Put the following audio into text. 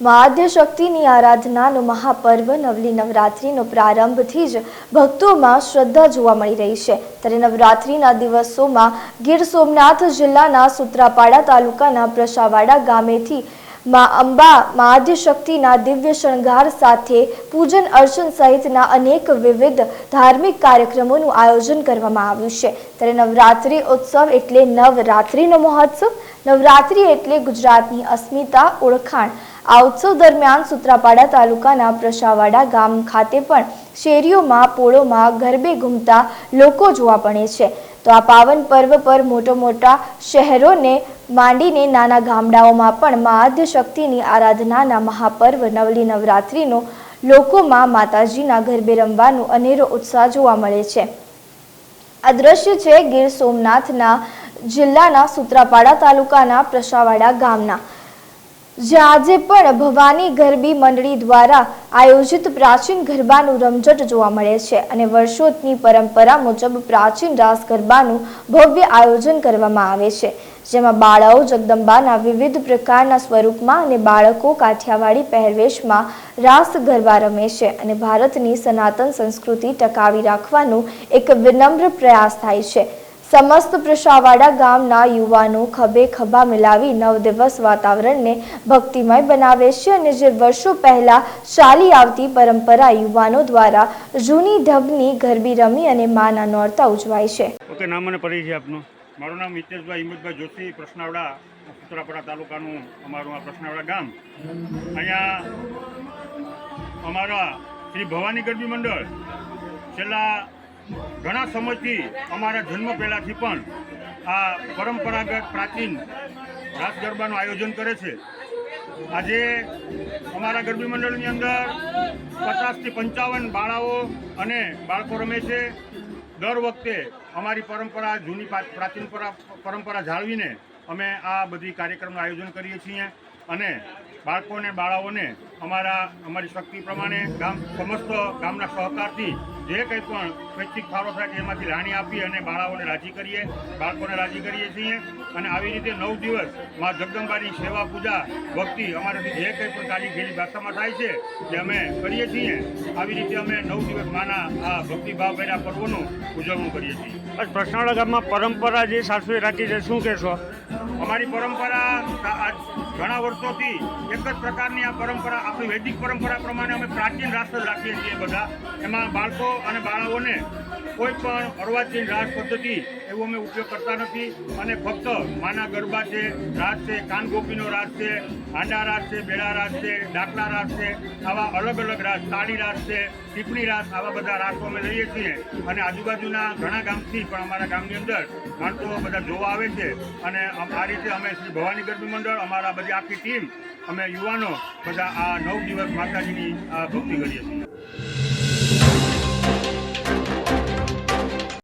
મહાદ્ય શક્તિની આરાધનાનું મહાપર્વ નવલી નવરાત્રિનો પ્રારંભથી જ ભક્તોમાં શ્રદ્ધા જોવા મળી રહી છે. ત્યારે નવરાત્રિના દિવસોમાં ગીર સોમનાથ જિલ્લાના સુત્રાપાડા તાલુકાના પ્રશાવાડા ગામેથી મા અંબા મહાદ્ય શક્તિના દિવ્ય શણગાર સાથે પૂજન અર્ચન સહિતના અનેક વિવિધ ધાર્મિક કાર્યક્રમોનું આયોજન કરવામાં આવ્યું છે. ત્યારે નવરાત્રિ ઉત્સવ એટલે નવરાત્રિનો મહોત્સવ, નવરાત્રિ એટલે ગુજરાતની અસ્મિતા ઓળખાણ. આ ઉત્સવ દરમિયાન સુત્રાપાડા તાલુકાના પ્રશાવાડા ગામ ખાતે પણ શેરીઓમાં, પોળોમાં ગરબે ઘૂમતા લોકો જોવા મળે છે. તો આ પાવન પર્વ પર મોટો મોટા શહેરોને માંડીને નાના ગામડાઓમાં પણ મહાદ્ય શક્તિની આરાધનાના મહાપર્વ, નવલી નવરાત્રિનો લોકોમાં માતાજીના ગરબે રમવાનો અનેરો ઉત્સાહ જોવા મળે છે. આ દ્રશ્ય છે ગીર સોમનાથના જિલ્લાના સુત્રાપાડા તાલુકાના પ્રશાવાડા ગામના. આજે પણ ભવાની ગરબી મંડળી દ્વારા આયોજિત પ્રાચીન ગરબાનું રમઝટ જોવા મળે છે અને વર્ષોની પરંપરા મુજબ પ્રાચીન રાસ ગરબાનું ભવ્ય આયોજન કરવામાં આવે છે. જેમાં બાળાઓ જગદંબાના વિવિધ પ્રકારના સ્વરૂપમાં અને બાળકો કાઠિયાવાડી પહેરવેશમાં રાસ ગરબા રમે છે અને ભારતની સનાતન સંસ્કૃતિ ટકાવી રાખવાનો એક વિનમ્ર પ્રયાસ થાય છે. સમસ્ત પ્રશાવાડા ગામના યુવાનો ખભે ખભા મિલાવી નવ દિવસ વાતાવરણને ભક્તિમય બનાવે છે અને જે વર્ષો પહેલા ચાલી આવતી પરંપરા યુવાનો દ્વારા જૂની ઢબની ગરબી રમી અને માના નોરતા ઉજવાય છે. ઓકે નામ અને પરિચય આપનો. મારું નામ મિતેશભાઈ હિંમતભાઈ જોશી પ્રશ્નાવડા સુત્રાપડા તાલુકાનું અમારું આ પ્રશ્નાવડા ગામ. અહીંયા અમારા શ્રી ભવાની ગરબી મંડળ છેલ્લા ઘણા સમયથી અમારા જન્મ પહેલાંથી પણ આ પરંપરાગત પ્રાચીન રાસ ગરબાનું આયોજન કરે છે. આજે અમારા ગરબી મંડળની અંદર પચાસથી પંચાવન બાળાઓ અને બાળકો રમે છે. દર વખતે અમારી પરંપરા, જૂની પ્રાચીન પરા- પરંપરા જાળવીને અમે આ બધી કાર્યક્રમનું આયોજન કરીએ છીએ. અને બાળકોને બાળાઓને અમારા અમારી શક્તિ પ્રમાણે ગામ સમસ્ત ગામના સહકારથી જે કંઈ પણ સ્વૈચ્છિક ફાળો થાય એમાંથી રાણી આપી અને બાળાઓને રાજી કરીએ બાળકોને રાજી કરીએ છીએ. અને આવી રીતે નવ દિવસ મા જગદંબાની સેવા પૂજા ભક્તિ અમારાથી જે કંઈ પણ કાલી ઘેરી ભાષામાં થાય છે તે અમે કરીએ છીએ. આવી રીતે અમે નવ દિવસ માના આ ભક્તિભાવ ભર્યા પર્વનું ઉજવણું કરીએ છીએ. બસ પ્રશ્નાવડા ગામમાં પરંપરા જે સાસુએ રાખી છે શું કહેશો? અમારી પરંપરા ઘણા વર્ષોથી એક જ પ્રકારની આ પરંપરા, આપણી વૈદિક પરંપરા પ્રમાણે અમે પ્રાચીન રાષ્ટ્ર રાખીએ છીએ બધા. એમાં બાળકો અને બાળાઓને કોઈ પણ અર્વાચીન રાસ પદ્ધતિ એવો અમે ઉપયોગ કરતા નથી. અને ફક્ત માના ગરબા છે રાસ છે, કાનગોપીનો રાસ છે, હાંડા રાસ છે, બેડા રાસ છે, ડાકલા રાસ છે, આવા અલગ અલગ રાસ તાળી રાસ છે, ટીપણી રાસ આવા બધા રાસો અમે લઈએ છીએ. અને આજુબાજુના ઘણા ગામથી પણ અમારા ગામની અંદર માણસો બધા જોવા આવે છે. અને આ રીતે અમે શ્રી ભવાની ગરબી મંડળ, અમારા બધી આખી ટીમ, અમે યુવાનો બધા આ નવ દિવસ માતાજીની ભક્તિ કરીએ છીએ.